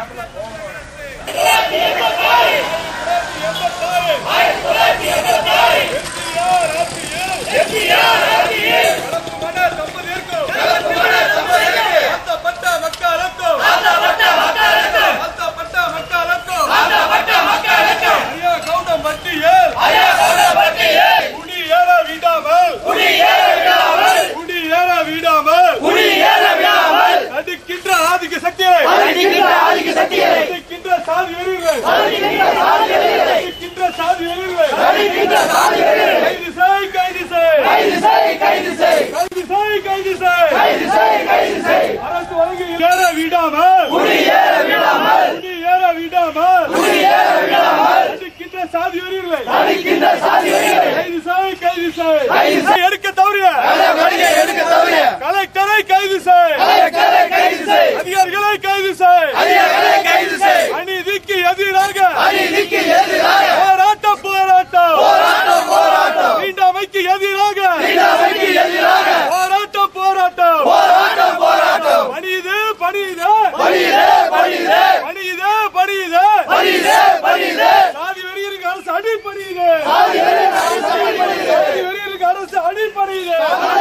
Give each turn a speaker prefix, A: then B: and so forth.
A: எண்பத்தாறு எண்பத்தாறு கைது செய். எடுக்க தவறிய. கலெக்டரை கைது செய். அதிகாரிகளை கைது செய். அநீதிக்கு எதிராக. போராட்டம். போராட்டம். தீண்டாமைக்கு எதிராக. போராட்டம். போராட்டம். பணியுது பணியுது பணியுது பணியுது சாதி வெறியருக்கு அரசு அடி பணியுது சாதி வெறியருக்கு அரசு அடி பணியுது கண்டிக்கின்றோம்